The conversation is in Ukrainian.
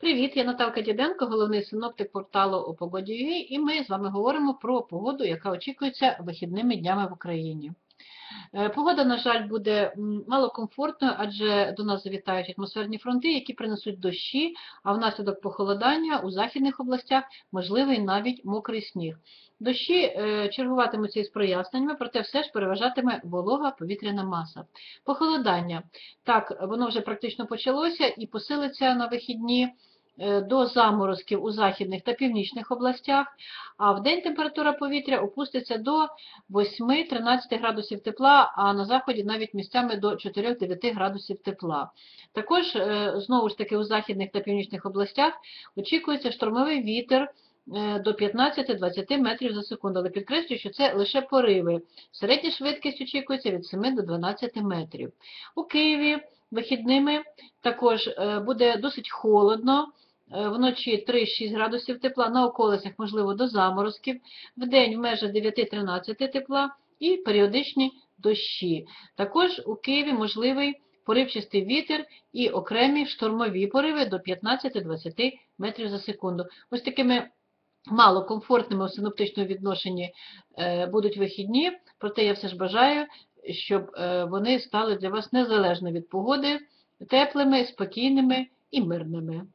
Привіт, я Наталка Діденко, головний синоптик порталу о погоді.ua, і ми з вами говоримо про погоду, яка очікується вихідними днями в Україні. Е, Погода, на жаль, буде малокомфортною, адже до нас завітають атмосферні фронти, які принесуть дощі, а внаслідок похолодання у західних областях можливий навіть мокрий сніг. Дощі е, чергуватимуться із проясненнями, проте все ж переважатиме волога повітряна маса. Похолодання. Так, воно вже практично почалося і посилиться на вихідні до заморозків у західних та північних областях, а в день температура повітря опуститься до 8-13 градусів тепла, а на заході навіть місцями до 4-9 градусів тепла. Також, е, знову ж таки, у західних та північних областях очікується штормовий вітер е, до 15-20 метрів за секунду, але підкреслюю, що це лише пориви. Середня швидкість очікується від 7 до 12 метрів. У Києві вихідними також е, буде досить холодно, е, вночі 3-6 градусів тепла, на околицях, можливо, до заморозків, вдень в межах 9-13 тепла і періодичні дощі. Також у Києві можливий поривчастий вітер і окремі штормові пориви до 15-20 метрів за секунду. Ось такими малокомфортними у синоптичному відношенні е, будуть вихідні, проте я все ж бажаю, щоб е, вони стали для вас незалежно від погоди, теплими, спокійними і мирними.